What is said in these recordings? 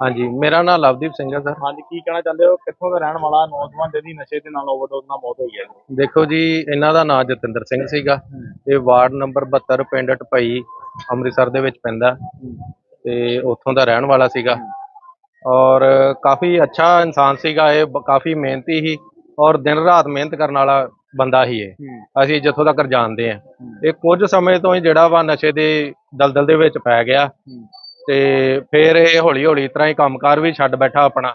ਹਾਂਜੀ ਮੇਰਾ ਨਾਮ ਲਵਦੀਪ ਸਿੰਘ ਹੈ ਸਰ। ਹਾਂਜੀ ਕੀ ਕਹਿਣਾ ਚਾਹੁੰਦੇ ਹੋ? ਕਿੱਥੋਂ ਦਾ ਰਹਿਣ ਵਾਲਾ? ਨੌਜਵਾਨ ਜਿਹਦੀ ਨਸ਼ੇ ਦੇ ਨਾਲ ਓਵਰਡੋਜ਼ ਨਾਲ ਮੌਤ ਹੋਈ ਹੈ ਦੇਖੋ ਜੀ ਇਹਨਾਂ ਦਾ ਨਾਮ ਜਤਿੰਦਰ ਸਿੰਘ ਸੀਗਾ। ਇਹ ਵਾਰਡ ਨੰਬਰ 72 ਪਿੰਡ ਟਪਈ ਅੰਮ੍ਰਿਤਸਰ ਦੇ ਵਿੱਚ ਪੈਂਦਾ। ਤੇ ਉੱਥੋਂ ਦਾ ਰਹਿਣ ਵਾਲਾ ਸੀਗਾ। ਔਰ ਕਾਫੀ ਅੱਛਾ ਇਨਸਾਨ ਸੀਗਾ ਇਹ ਕਾਫੀ ਮਿਹਨਤੀ ਸੀ। ਔਰ ਦਿਨ ਰਾਤ ਮਿਹਨਤ ਕਰਨ ਵਾਲਾ ਬੰਦਾ ਹੀ ਇਹ। ਅਸੀਂ ਜਿੱਥੋਂ ਤੱਕ ਜਾਣਦੇ ਆ ਇਹ ਕੁਝ ਸਮੇਂ ਤੋਂ ਹੀ ਜਿਹੜਾ ਵਾ ਨਸ਼ੇ ਦੇ ਦਲਦਲ ਦੇ ਵਿੱਚ ਪੈ ਗਿਆ। ਤੇ ਫਿਰ ਇਹ ਹੌਲੀ ਹੌਲੀ ਇਸ ਤਰ੍ਹਾਂ ਹੀ ਕੰਮਕਾਰ ਵੀ ਛੱਡ ਬੈਠਾ ਆਪਣਾ।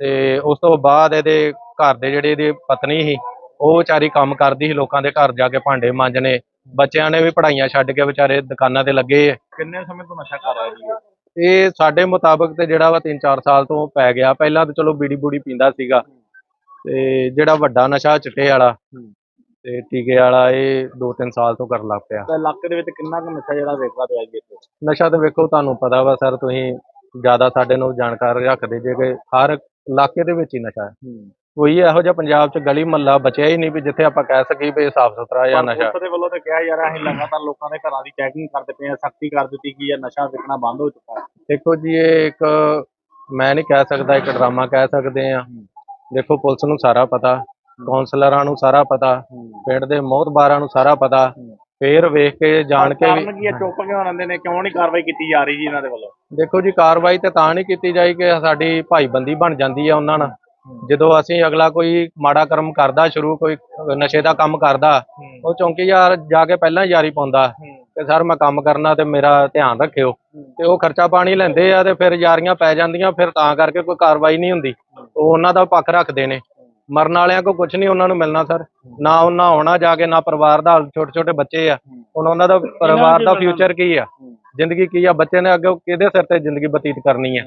ਤੇ ਉਸ ਤੋਂ ਬਾਅਦ ਇਹਦੇ ਘਰ ਦੇ ਜਿਹੜੇ ਇਹਦੀ ਪਤਨੀ ਸੀ ਉਹ ਵਿਚਾਰੀ ਕੰਮ ਕਰਦੀ ਸੀ ਲੋਕਾਂ ਦੇ ਘਰ ਜਾ ਕੇ ਭਾਂਡੇ ਮਾਂਜਣੇ। ਬੱਚਿਆਂ ਨੇ ਵੀ ਪੜ੍ਹਾਈਆਂ ਛੱਡ ਕੇ ਵਿਚਾਰੇ ਦੁਕਾਨਾਂ ਤੇ ਲੱਗੇ। ਆ ਕਿੰਨੇ ਸਮੇਂ ਤੋਂ ਨਸ਼ਾ ਕਰ ਰਿਹਾ ਜੀ? ਇਹ? ਸਾਡੇ ਮੁਤਾਬਕ ਤੇ ਜਿਹੜਾ ਵਾ 3-4 ਸਾਲ ਤੋਂ ਪੈ ਗਿਆ। ਪਹਿਲਾਂ ਤਾਂ ਚਲੋ ਬੀੜੀ ਬੂੜੀ ਪੀਂਦਾ ਸੀਗਾ। ਤੇ ਜਿਹੜਾ ਵੱਡਾ ਨਸ਼ਾ ਚਿੱਟੇ ਵਾਲਾ ਤੇ ਟੀਕੇ ਵਾਲਾ ਇਹ 2-3 ਸਾਲ ਤੋਂ ਕਰਨ ਲੱਗ ਪਿਆ। ਤਾਂ ਇਲਾਕੇ ਦੇ ਵਿੱਚ ਕਿੰਨਾ ਕੁ ਨਸ਼ਾ ਜਿਹੜਾ ਵੇਖਦਾ ਪਿਆ ਜੀ ਇੱਥੇ? ਨਸ਼ਾ ਤਾਂ ਵੇਖੋ ਤੁਹਾਨੂੰ ਪਤਾ ਵਾ ਸਰ ਤੁਸੀਂ ਜ਼ਿਆਦਾ ਸਾਡੇ ਨੂੰ ਜਾਣਕਾਰੀ ਰੱਖਦੇ ਜੇ ਕਿ ਹਰ ਇਲਾਕੇ ਦੇ ਵਿੱਚ ਹੀ ਨਸ਼ਾ ਹੈ। ਕੋਈ ਇਹੋ ਜਿਹਾ ਪੰਜਾਬ 'ਚ ਗਲੀ ਮਹੱਲਾ ਬਚਿਆ ਹੀ ਨਹੀਂ ਵੀ ਜਿੱਥੇ ਆਪਾਂ ਕਹਿ ਸਕੀਏ ਵੀ ਸਾਫ਼ ਸੁਥਰਾ ਜਾਂ ਨਸ਼ਾ ਪੁਲਿਸ ਦੇ ਵੱਲੋਂ ਤਾਂ ਕਿਹਾ ਯਾਰ ਅਸੀਂ ਲਗਾਤਾਰ ਲੋਕਾਂ ਦੇ ਘਰਾਂ ਦੀ ਚੈਕਿੰਗ ਕਰਦੇ ਪਏ ਆ ਸਖਤੀ ਕਰ ਦਿੱਤੀ ਗਈ ਹੈ ਨਸ਼ਾ ਵਿਕਣਾ ਬੰਦ ਹੋ ਚੁੱਕਾ ਹੈ। ਦੇਖੋ ਜੀ ਇਹ ਇੱਕ ਮੈਂ ਨਹੀਂ ਕਹਿ ਸਕਦਾ ਇੱਕ ਡਰਾਮਾ ਕਹਿ ਸਕਦੇ ਆ ਦੇਖੋ ਪੁਲਿਸ ਨੂੰ ਸਾਰਾ ਪਤਾ ਕਾਉਂਸਲਰਾਂ ਨੂੰ ਸਾਰਾ ਪਤਾ ਪਿੰਡ ਦੇ ਮੋਹਤਬਾਰਾਂ ਨੂੰ ਸਾਰਾ ਪਤਾ। ਫੇਰ ਵੇਖ ਕੇ ਜਾਣ ਕੇ ਵੀ ਕਾਰਨ ਕੀ ਹੈ ਚੁੱਪ ਕਿਉਂ ਰਹਿੰਦੇ ਨੇ? ਕਿਉਂ ਨਹੀਂ ਕਾਰਵਾਈ ਕੀਤੀ ਜਾ ਰਹੀ ਜੀ ਇਹਨਾਂ ਦੇ ਵੱਲੋਂ? ਦੇਖੋ ਜੀ ਕਾਰਵਾਈ ਤੇ ਤਾਂ ਨਹੀਂ ਕੀਤੀ ਜਾਈ ਕਿ ਸਾਡੀ ਭਾਈਬੰਦੀ ਬਣ ਜਾਂਦੀ ਆ ਉਹਨਾਂ ਨਾਲ। ਜਦੋਂ ਅਸੀਂ ਅਗਲਾ ਕੋਈ ਮਾੜਾ ਕਰਮ ਕਰਦਾ ਸ਼ੁਰੂ ਕੋਈ ਨਸ਼ੇ ਦਾ ਕੰਮ ਕਰਦਾ ਉਹ ਚੌਂਕੀਦਾਰ ਜਾ ਕੇ ਪਹਿਲਾਂ ਹੀ ਯਾਰੀ ਪਾਉਂਦਾ ਕਿ ਸਰ ਮੈਂ ਕੰਮ ਕਰਨਾ ਤੇ ਮੇਰਾ ਧਿਆਨ ਰੱਖਿਓ। ਤੇ ਉਹ ਖਰਚਾ ਪਾਣੀ ਲੈਂਦੇ ਆ ਤੇ ਫਿਰ ਯਾਰੀਆਂ ਪੈ ਜਾਂਦੀਆਂ ਫਿਰ ਤਾਂ ਕਰਕੇ ਕੋਈ ਕਾਰਵਾਈ ਨਹੀਂ ਹੁੰਦੀ। ਉਹ ਉਹਨਾਂ ਦਾ ਪੱਖ ਰੱਖਦੇ ਨੇ। ਮਰਨ ਵਾਲਿਆਂ ਕੋ ਕੁਝ ਨਹੀਂ ਉਹਨਾਂ ਨੂੰ ਮਿਲਣਾ ਸਰ। ਨਾ ਉਹਨਾਂ ਆਉਣਾ ਜਾ ਕੇ ਨਾ ਪਰਿਵਾਰ ਦਾ ਛੋਟੇ ਛੋਟੇ ਬੱਚੇ ਆ। ਹੁਣ ਉਹਨਾਂ ਦਾ ਪਰਿਵਾਰ ਦਾ ਫਿਊਚਰ ਕੀ ਆ? ਜ਼ਿੰਦਗੀ ਕੀ ਆ? ਬੱਚੇ ਨੇ ਅੱਗੇ ਕਿਹਦੇ ਸਿਰ ਤੇ ਜ਼ਿੰਦਗੀ ਬਤੀਤ ਕਰਨੀ ਆ?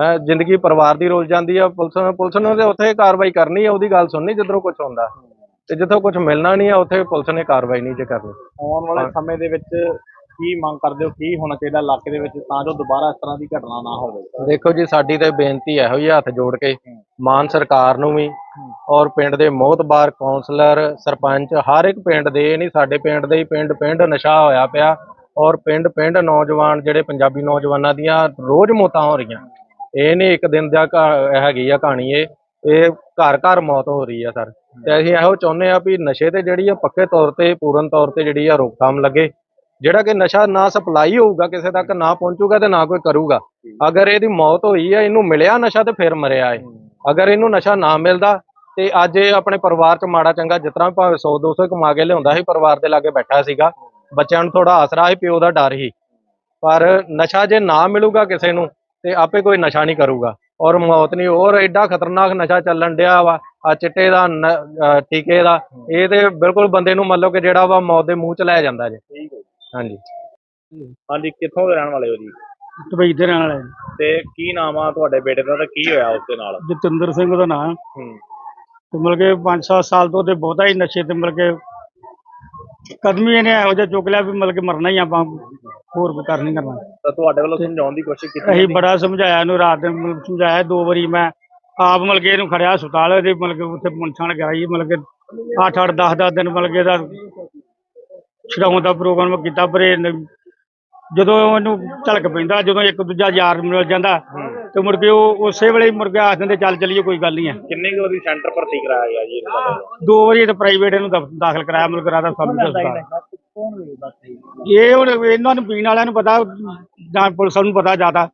ਹੈ। ਜ਼ਿੰਦਗੀ ਪਰਿਵਾਰ ਦੀ ਰੁਲ ਜਾਂਦੀ ਆ। ਪੁਲਿਸ ਨੂੰ ਪੁਲਿਸ ਨੂੰ ਤੇ ਉੱਥੇ ਕਾਰਵਾਈ ਕਰਨੀ ਆ ਉਹਦੀ ਗੱਲ ਸੁਣਨੀ ਜਿੱਧਰੋਂ ਕੁਝ ਹੁੰਦਾ। ਤੇ ਜਿੱਥੋਂ ਕੁਝ ਮਿਲਣਾ ਨਹੀਂ ਆ ਉੱਥੇ ਪੁਲਿਸ ਨੇ ਕਾਰਵਾਈ ਨਹੀਂ ਜੇ ਕਰਨੀ। ਆਉਣ ਵਾਲੇ ਸਮੇਂ ਦੇ ਵਿੱਚ ਕੀ ਮੰਗ ਕਰਦੇ ਹੋ? ਕੀ ਹੋਣਾ ਚਾਹੀਦਾ ਇਲਾਕੇ ਦੇ ਵਿੱਚ ਤਾਂ ਜੋ ਦੁਬਾਰਾ ਇਸ ਤਰ੍ਹਾਂ ਦੀ ਘਟਨਾ ਨਾ ਹੋਵੇ? ਦੇਖੋ ਜੀ ਸਾਡੀ ਤੇ ਬੇਨਤੀ ਇਹੋ ਹੀ ਹੱਥ ਜੋੜ ਕੇ ਮਾਨ ਸਰਕਾਰ ਨੂੰ ਵੀ ਔਰ ਪਿੰਡ ਦੇ ਮੋਹਤਬਾਰ ਕਾਉਂਸਲਰ ਸਰਪੰਚ ਹਰ ਇੱਕ ਪਿੰਡ ਦੇ ਇਹ ਨਹੀਂ ਸਾਡੇ ਪਿੰਡ ਦੇ ਹੀ ਪਿੰਡ ਪਿੰਡ ਨਸ਼ਾ ਹੋਇਆ ਪਿਆ ਔਰ ਪਿੰਡ ਪਿੰਡ ਨੌਜਵਾਨ ਜਿਹੜੇ ਪੰਜਾਬੀ ਨੌਜਵਾਨਾਂ ਦੀਆਂ ਰੋਜ਼ ਮੌਤਾਂ ਹੋ ਰਹੀਆਂ। ਇਹ ਨਹੀਂ ਇੱਕ ਦਿਨ ਦਾ ਹੈਗੀ ਆ ਕਹਾਣੀ ਇਹ ਇਹ ਘਰ ਘਰ ਮੌਤ ਹੋ ਰਹੀ ਆ ਸਰ। ਤੇ ਅਸੀਂ ਇਹੋ ਚਾਹੁੰਦੇ ਆ ਵੀ ਨਸ਼ੇ ਤੇ ਜਿਹੜੀ ਆ ਪੱਕੇ ਤੌਰ ਤੇ ਪੂਰਨ ਤੌਰ ਤੇ ਜਿਹੜੀ ਆ ਰੋਕਥਾਮ ਲੱਗੇ। ਜਿਹੜਾ ਕਿ ਨਸ਼ਾ ਨਾ ਸਪਲਾਈ ਹੋਊਗਾ ਕਿਸੇ ਤੱਕ ਨਾ ਪਹੁੰਚੂਗਾ ਤੇ ਨਾ ਕੋਈ ਕਰੂਗਾ। ਅਗਰ ਇਹਦੀ ਮੌਤ ਹੋਈ ਆ ਇਹਨੂੰ ਮਿਲਿਆ ਨਸ਼ਾ ਤੇ ਫਿਰ ਮਰਿਆ ਏ ਅਗਰ ਇਹਨੂੰ ਨਸ਼ਾ ਨਾ ਮਿਲਦਾ ਤੇ ਅੱਜ ਇਹ ਆਪਣੇ ਪਰਿਵਾਰ 'ਚ ਮਾੜਾ ਚੰਗਾ ਤਰ੍ਹਾਂ ਭਾਵੇਂ 100 200 ਕਮਾ ਕੇ ਲਿਆਉਂਦਾ ਸੀ ਪਰਿਵਾਰ ਦੇ ਲਾਗੇ ਬੈਠਾ ਸੀਗਾ। ਬੱਚਿਆਂ ਨੂੰ ਥੋੜਾ ਆਸਰਾ ਸੀ ਪਿਓ ਦਾ ਡਰ ਸੀ। ਪਰ ਨਸ਼ਾ ਜੇ ਨਾ ਮਿਲੂਗਾ ਕਿਸੇ ਨੂੰ ਤੇ ਆਪੇ ਕੋਈ ਨਸ਼ਾ ਨਹੀਂ ਕਰੂਗਾ। ਔਰ ਮੌਤ ਨਹੀਂ ਹੋਰ ਐਡਾ ਖਤਰਨਾਕ ਨਸ਼ਾ ਚੱਲਣ ਡਿਆ ਵਾ ਆ ਚਿੱਟੇ ਦਾ ਟੀਕੇ ਦਾ। ਇਹ ਤੇ ਬਿਲਕੁਲ ਬੰਦੇ ਨੂੰ ਮੰਨ ਲਓ ਕਿ ਜਿਹੜਾ ਵਾ ਮੌਤ ਦੇ ਮੂੰਹ 'ਚ ਲੈ ਜਾਂਦਾ ਜੇ। ਠੀਕ ਹੈ ਹਾਂਜੀ। ਹਾਂਜੀ ਕਿੱਥੋਂ ਦੇ ਰਹਿਣ ਵਾਲੇ ਹੋ ਜੀ? ਦੁਬਈ ਦੇ ਰਹਿਣ ਵਾਲੇ ਤੇ ਕੀ ਨਾਮ ਆ ਤੁਹਾਡੇ ਬੇਟੇ ਦਾ ਤੇ ਕੀ ਹੋਇਆ ਉਸ ਦੇ ਨਾਲ? ਜਤਿੰਦਰ ਸਿੰਘ ਦਾ ਨਾਮ ਹੂੰ। ਤੇ ਮਿਲ ਕੇ 5-7 ਸਾਲ ਤੋਂ ਤੇ ਬਹੁਤਾ ਹੀ ਨਸ਼ੇ ਤੇ ਮਿਲ ਕੇ ਕਦਮ ਇਹਨੇ ਇਹੋ ਜਿਹਾ ਚੁੱਕ ਲਿਆ ਵੀ ਮਿਲ ਕੇ ਮਰਨਾ ਹੀ ਆਪਾਂ ਹੋਰ ਕੋਈ ਕਰ ਨਹੀਂ ਕਰਨਾ। ਤਾਂ ਤੁਹਾਡੇ ਵੱਲੋਂ ਸਮਝਾਉਣ ਦੀ ਕੋਸ਼ਿਸ਼ ਕੀਤੀ ਅਸੀਂ ਜਾਂਦੀ? ਬੜਾ ਸਮਝਾਇਆ ਇਹਨੂੰ ਰਾਤ ਦੇ ਮਤਲਬ ਸਮਝਾਇਆ ਦੋ ਵਾਰੀ ਮੈਂ ਆਪ ਮਿਲ ਕੇ ਇਹਨੂੰ ਖੜਿਆ ਹਸਪਤਾਲ ਇਹਦੇ ਮਿਲ ਕੇ ਉੱਥੇ ਪੁੰਛਣ ਗਿਆ ਜੀ ਮਿਲ ਕੇ 8-8 10-10 ਦਿਨ ਮਿਲ ਕੇ ਇਹਦਾ ਛਡਾਉਣ ਦਾ ਪ੍ਰੋਗਰਾਮ ਕੀਤਾ ਪਰ ਇਹ ਨ- ਜਦੋਂ ਇਹਨੂੰ ਝਲਕ ਪੈਂਦਾ ਜਦੋਂ ਇੱਕ ਦੂਜਾ ਯਾਰ ਮਿਲ ਜਾਂਦਾ ਤੇ ਮੁੜ ਕੇ ਉਹ ਉਸੇ ਵੇਲੇ ਹੀ ਮੁੜ ਕੇ ਆਖ ਦਿੰਦੇ ਚੱਲ ਚੱਲੀਏ ਕੋਈ ਗੱਲ ਨਹੀਂ ਹੈ ਕਿੰਨੇ ਕੁ ਵਾਰੀ ਸੈਂਟਰ ਭਰਤੀ ਕਰਾਇਆ ਗਿਆ ਜੀ ਇਹਨਾਂ? ਦਾ ਦੋ ਵਾਰੀ ਤੇ ਪ੍ਰਾਈਵੇਟ ਇਹਨੂੰ ਦਫ- ਦਾਖਲ ਕਰਾਇਆ ਮੁਲਕ ਰਾਦਾ ਸਬ ਹਸਪਤਾਲ ਇਹ ਹੁਣ ਇਹਨਾਂ ਨੂੰ ਪੀਣ ਵਾਲਿਆਂ ਨੂੰ ਪਤਾ ਜਾਂ ਪੁਲਿਸ ਨੂੰ ਪਤਾ ਜ਼ਿਆਦਾ।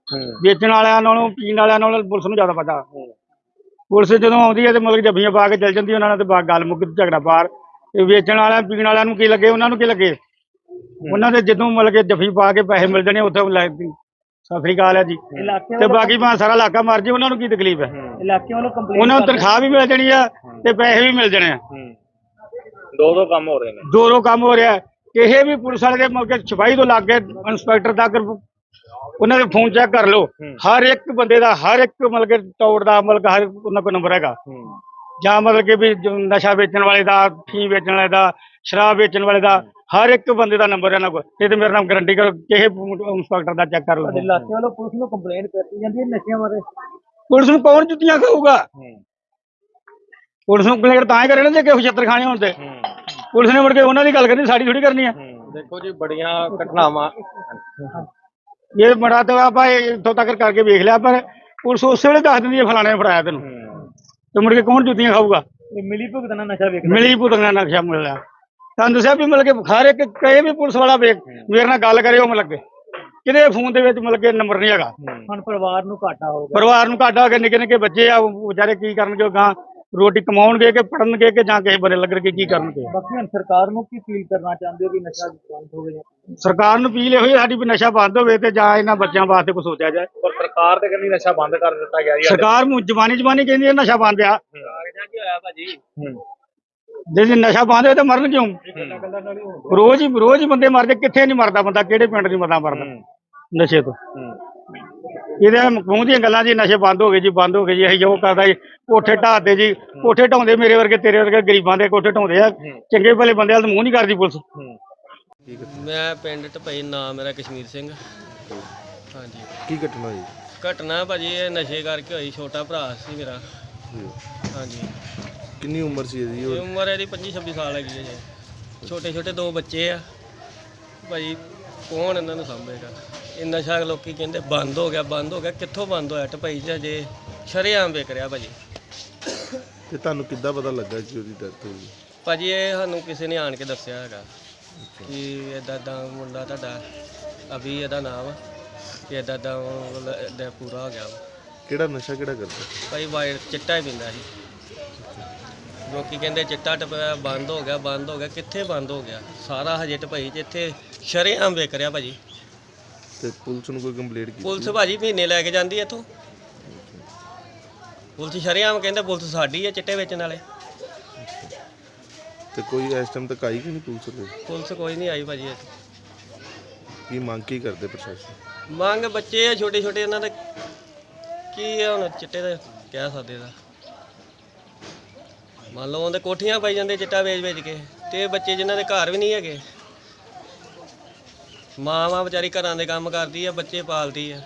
ਵੇਚਣ ਵਾਲਿਆਂ ਨਾਲੋਂ ਪੀਣ ਵਾਲਿਆਂ ਨਾਲੋਂ ਪੁਲਿਸ ਨੂੰ ਜ਼ਿਆਦਾ ਪਤਾ। ਪੁਲਿਸ ਜਦੋਂ ਆਉਂਦੀ ਹੈ ਤੇ ਮਤਲਬ ਜੱਫੀਆਂ ਪਾ ਕੇ ਚੱਲ ਜਾਂਦੀ ਉਹਨਾਂ ਨਾਲ ਤੇ ਬਾ ਗੱਲ ਮੁੱਕ ਝਗੜਾ ਪਾਰ ਤੇ ਵੇਚਣ ਵਾਲਿਆਂ ਪੀਣ ਵਾਲਿਆਂ ਨੂੰ ਕੀ ਲੱਗੇ ਉਹਨਾਂ ਨੂੰ ਕੀ ਲੱਗੇ? ਉਹਨਾਂ ਦੇ ਜਦੋਂ ਮਤਲਬ ਕਿ ਜੱਫੀ ਪਾ ਕੇ ਪੈਸੇ ਮਿਲ ਜਾਣੇ ਉੱਥੇ ਲੈ ਸਤਿ ਸ੍ਰੀ ਅਕਾਲ ਹੈ ਜੀ। ਤੇ ਬਾਕੀ ਭਾਵੇਂ ਸਾਰਾ ਇਲਾਕਾ ਮਰ ਜੇ ਉਹਨਾਂ ਨੂੰ ਕੀ ਤਕਲੀਫ ਹੈ? ਇਲਾਕੇ ਵੱਲੋਂ ਕੰਪਲੇਂਟ ਉਹਨਾਂ ਨੂੰ ਤਨਖਾਹ ਵੀ ਮਿਲ ਜਾਣੀ ਆ ਤੇ ਪੈਸੇ ਵੀ ਮਿਲ ਜਾਣੇ ਆ। ਦੋ ਦੋ ਕੰਮ ਹੋ ਰਹੇ ਨੇ। ਦੋ ਦੋ ਕੰਮ ਹੋ ਰਿਹਾ। ਕਿਸੇ ਵੀ ਪੁਲਿਸ ਵਾਲੇ ਦੇ ਮੌਕੇ ਸਿਪਾਹੀ ਤੋਂ ਲੱਗ ਕੇ ਇੰਸਪੈਕਟਰ ਤੱਕ ਉਹਨਾਂ ਦੇ ਫੋਨ ਚੈੱਕ ਕਰ ਲਓ। ਹਰ ਇੱਕ ਬੰਦੇ ਦਾ ਹਰ ਇੱਕ ਮਤਲਬ ਕਿ ਤੋੜ ਦਾ ਮਤਲਬ ਕਿ ਹਰ ਉਹਨਾਂ ਕੋਲ ਨੰਬਰ ਹੈਗਾ। ਜਾਂ ਮਤਲਬ ਕਿ ਵੀ ਨਸ਼ਾ ਵੇਚਣ ਵਾਲੇ ਦਾ ਫੀ ਵੇਚਣ ਵਾਲੇ ਦਾ ਸ਼ਰਾਬ ਵੇਚਣ ਵਾਲੇ ਦਾ ਹਰ ਇੱਕ ਬੰਦੇ ਦਾ ਨੰਬਰ ਇਹਨਾਂ ਕੋਲ। ਇਹ ਤੇ ਮੇਰੇ ਨਾਲ ਗਰੰਟੀ ਕਰੋ ਕਿਸੇ ਇੰਸਪੈਕਟਰ ਦਾ ਚੈੱਕ ਕਰ ਲਓ। ਇਲਾਕੇ ਵੱਲੋਂ ਪੁਲਿਸ ਨੂੰ ਕੰਪਲੇਂਟ ਕਰਤੀ ਜਾਂਦੀ ਹੈ ਨਸ਼ਿਆਂ ਬਾਰੇ। ਪੁਲਿਸ ਨੂੰ ਕੌਣ ਜੁੱਤੀਆਂ ਖਾਊਗਾ? ਪੁਲਿਸ ਨੂੰ ਕੰਪਲੇਂਟ ਤਾਂ ਹੀ ਕਰੇ ਨਾ ਜੇ ਕਿਸੇ ਛੱਤਰ ਖਾਣੇ ਹੋਣ ਤੇ। ਪੁਲਿਸ ਨੇ ਮੁੜ ਕੇ ਉਹਨਾਂ ਦੀ ਗੱਲ ਕਰਨੀ ਸਾਡੀ ਥੋੜੀ ਕਰਨੀ ਆ ਦੇਖੋ ਜੀ ਬੜੀਆਂ ਘਟਨਾਵਾਂ। ਇਹ ਬੜਾ ਤਾਂ ਆਪਾਂ ਇੱਥੋਂ ਤੱਕ ਕਰਕੇ ਵੇਖ ਲਿਆ ਪਰ ਪੁਲਿਸ ਉਸੇ ਵੇਲੇ ਦੱਸ ਦਿੰਦੀ ਹੈ ਫਲਾਣੇ ਨੇ ਫੜਾਇਆ ਤੈਨੂੰ। ਤੇ ਮੁੜ ਕੇ ਕੌਣ ਜੁੱਤੀਆਂ ਖਾਊਗਾ? ਮਿਲੀ ਭੁਗਤ ਨਾਲ ਨਸ਼ਾ ਵੇਚਦਾ ਮਿਲੀ ਭੁਗਤਣਾ ਨਕਸ਼ਾ ਮਿਲਿਆ ਤੁਹਾਨੂੰ ਦੱਸਿਆ ਵੀ ਮਤਲਬ ਕਿ ਹਰ ਇੱਕ ਕਹੇ ਵੀ ਪੁਲਿਸ ਵਾਲਾ ਵੇਖ ਮੇਰੇ ਨਾਲ ਗੱਲ ਕਰੇ ਉਹ ਮਤਲਬ ਕਿ। ਕਿਤੇ ਫੋਨ ਦੇ ਵਿੱਚ ਮਤਲਬ ਕਿ ਨੰਬਰ ਨਹੀਂ ਹੈਗਾ। ਹੁਣ ਪਰਿਵਾਰ ਨੂੰ ਘਾਟਾ ਹੋ ਪਰਿਵਾਰ ਨੂੰ ਘਾਟਾ ਹੋ ਗਿਆ ਨਿੱਕੇ ਨਿੱਕੇ ਬੱਚੇ ਆ ਉਹ ਵਿਚਾਰੇ ਕੀ ਕਰਨਗੇ ਉਹ ਗਾਂ ਰੋਟੀ ਕਮਾਉਣਗੇ ਕਿ ਪੜਨਗੇ ਕਿ ਜਾਂ ਕਿਸੇ ਬਨੇ ਲੱਗਣਗੇ ਕੀ ਕਰਨਗੇ। ਬਾਕੀ ਹੁਣ ਸਰਕਾਰ ਨੂੰ ਕੀ ਫੀਲ ਕਰਨਾ ਚਾਹੁੰਦੇ ਹੋ ਕਿ ਨਸ਼ਾ ਬੰਦ ਹੋਵੇ ਜਾਂ ਸਰਕਾਰ ਨੂੰ ਅਪੀਲ ਇਹੋ ਹੀ ਹੈ ਸਾਡੀ ਵੀ ਨਸ਼ਾ ਬੰਦ ਹੋਵੇ ਤੇ ਜਾਂ ਇਹਨਾਂ ਬੱਚਿਆਂ ਵਾਸਤੇ ਕੁਝ ਸੋਚਿਆ ਜਾਏ। ਪਰ ਸਰਕਾਰ ਤੇ ਕਹਿੰਦੀ ਨਸ਼ਾ ਬੰਦ ਕਰ ਦਿੱਤਾ ਗਿਆ ਜੀ ਸਰਕਾਰ ਨੂੰ ਜਵਾਨੀ ਜਵਾਨੀ ਕਹਿੰਦੀ ਹੈ ਨਸ਼ਾ ਬੰਦ ਆ। ਕੀ ਹੋਇਆ ਭਾਜੀ। ਜੇ ਜੇ ਨਸ਼ਾ ਬੰਦ ਹੋਵੇ ਤਾਂ ਮਰਨ ਕਿਉਂ? ਰੋਜ਼ ਹੀ ਰੋਜ਼ ਹੀ ਬੰਦੇ ਮਰਦੇ ਕਿੱਥੇ ਨਹੀਂ ਮਰਦਾ ਬੰਦਾ ਕਿਹੜੇ ਪਿੰਡ ਨਹੀਂ ਬੰਦਾ ਮਰਦਾ? ਨਸ਼ੇ ਤੋਂ। ਇਹਦੇ ਮੂੰਹ ਦੀਆਂ ਗੱਲਾਂ ਜੀ ਨਸ਼ੇ ਬੰਦ ਹੋ ਗਏ ਜੀ ਬੰਦ ਹੋ ਗਏ ਜੀ ਅਸੀਂ ਜੋ ਕਰਦਾ ਜੀ ਕੋਠੇ ਢਾਹਦੇ ਜੀ ਕੋਠੇ ਢਾਉਂਦੇ ਮੇਰੇ ਵਰਗੇ ਤੇਰੇ ਵਰਗੇ ਗਰੀਬਾਂ ਦੇ ਕੋਠੇ ਢਾਉਂਦੇ ਆ। ਚੰਗੇ ਭਲੇ ਬੰਦੇ ਵਾਲ ਮੂੰਹ ਨਹੀਂ ਕਰਦੀ ਪੁਲਿਸ। ਮੈਂ ਪਿੰਡ ਢਪਈ ਨਾਮ ਮੇਰਾ ਕਸ਼ਮੀਰ ਸਿੰਘ। ਹਾਂਜੀ। ਕੀ ਘਟਨਾ ਹੋਈ? ਘਟਨਾ ਭਾਜੀ ਇਹ ਨਸ਼ੇ ਕਰਕੇ ਹੋਈ ਛੋਟਾ ਭਰਾ ਸੀ ਮੇਰਾ। ਹਾਂਜੀ। ਕਿੰਨੀ ਉਮਰ ਸੀ ਇਹਦੀ? ਇਹ ਔਰ ਉਮਰ ਇਹਦੀ 25 26 ਸਾਲ ਹੈਗੀ ਹੈ ਜੀ। ਛੋਟੇ ਛੋਟੇ ਦੋ ਬੱਚੇ ਆ। ਭਾਜੀ ਕੌਣ ਇਹਨਾਂ ਨੂੰ ਸੰਭੇਗਾ? ਇਹ ਨਸ਼ਾ ਲੋਕੀ ਕਹਿੰਦੇ ਬੰਦ ਹੋ ਗਿਆ ਬੰਦ ਹੋ ਗਿਆ। ਕਿੱਥੋਂ ਬੰਦ ਹੋਇਆ? ਢਪਈ ਚ ਜੇ ਸ਼ਰੇਆਮ ਵੇਚ ਰਿਹਾ ਭਾਜੀ ਤੇ ਤੁਹਾਨੂੰ ਕਿੱਦਾਂ ਪਤਾ ਲੱਗਾ ਕਿ ਉਹਦੀ ਡੈਥ ਹੋ ਗਈ ਭਾਜੀ ਇਹ ਸਾਨੂੰ ਕਿਸੇ ਨੇ ਆਣ ਕੇ ਦੱਸਿਆ ਹੈਗਾ ਕਿ ਇਦਾਂ ਦਾ ਮੁੰਡਾ ਤੁਹਾਡਾ ਅਭੀ ਇਹਦਾ ਨਾਮ ਆ, ਕਿ ਇਦਾਂ ਦਾ ਪੂਰਾ ਹੋ ਗਿਆ। ਵਾ। ਕਿਹੜਾ ਨਸ਼ਾ ਕਿਹੜਾ ਕਰਦਾ? ਭਾਈ ਵਾਈਟ ਚਿੱਟਾ ਹੀ ਪੀਂਦਾ ਸੀ। ਲੋਕੀ ਕਹਿੰਦੇ ਚਿੱਟਾ ਟਪਿਆ ਬੰਦ ਹੋ ਗਿਆ ਬੰਦ ਹੋ ਗਿਆ। ਕਿੱਥੇ ਬੰਦ ਹੋ ਗਿਆ? ਸਾਰਾ ਹਜੇ ਟਪਈ ਇੱਥੇ ਸ਼ਰੇਆਮ ਵੇਚ ਰਿਹਾ ਭਾਜੀ। ਤੇ ਪੁਲਿਸ ਨੂੰ ਕੋਈ ਕੰਪਲੇਂਟ ਕੀਤੀ? ਪੁਲਿਸ ਭਾਜੀ ਮਹੀਨੇ ਲੈ ਕੇ ਜਾਂਦੀ ਇੱਥੋਂ। ਪੁਲਿਸ ਸ਼ਰੇਆਮ ਕਹਿੰਦੇ ਪੁਲਿਸ ਸਾਡੀ ਹੈ ਚਿੱਟੇ ਵੇਚਣ ਵਾਲੇ। ਤੇ ਕੋਈ ਇਸ ਟਾਈਮ ਤੱਕ ਆਈ ਕਿ ਨਹੀਂ ਪੁਲਿਸ ਦੇ ਪੁਲਿਸ ਕੋਈ ਨਹੀਂ ਆਈ ਭਾਜੀ ਇੱਥੇ। ਕੀ ਮੰਗ ਕੀ ਕਰਦੇ ਪ੍ਰਸ਼ਾਸਨ? ਮੰਗ ਬੱਚੇ ਆ ਛੋਟੇ ਛੋਟੇ ਇਹਨਾਂ ਦੇ। ਕੀ ਆ ਹੁਣ ਚਿੱਟੇ ਦਾ ਕਹਿ ਸਕਦੇ ਦਾ ਮੰਨ ਲਓ ਉਹਦੇ ਕੋਠੀਆਂ ਪਾਈ ਜਾਂਦੇ ਚਿੱਟਾ ਵੇਚ ਵੇਚ ਕੇ, ਤੇ ਬੱਚੇ ਜਿਨ੍ਹਾਂ ਦੇ ਘਰ ਵੀ ਨਹੀਂ ਹੈਗੇ। ਮਾਂ ਮਾਂ ਵਿਚਾਰੀ ਘਰਾਂ ਦੇ ਕੰਮ ਕਰਦੀ ਆ, ਬੱਚੇ ਪਾਲਦੀ ਆ।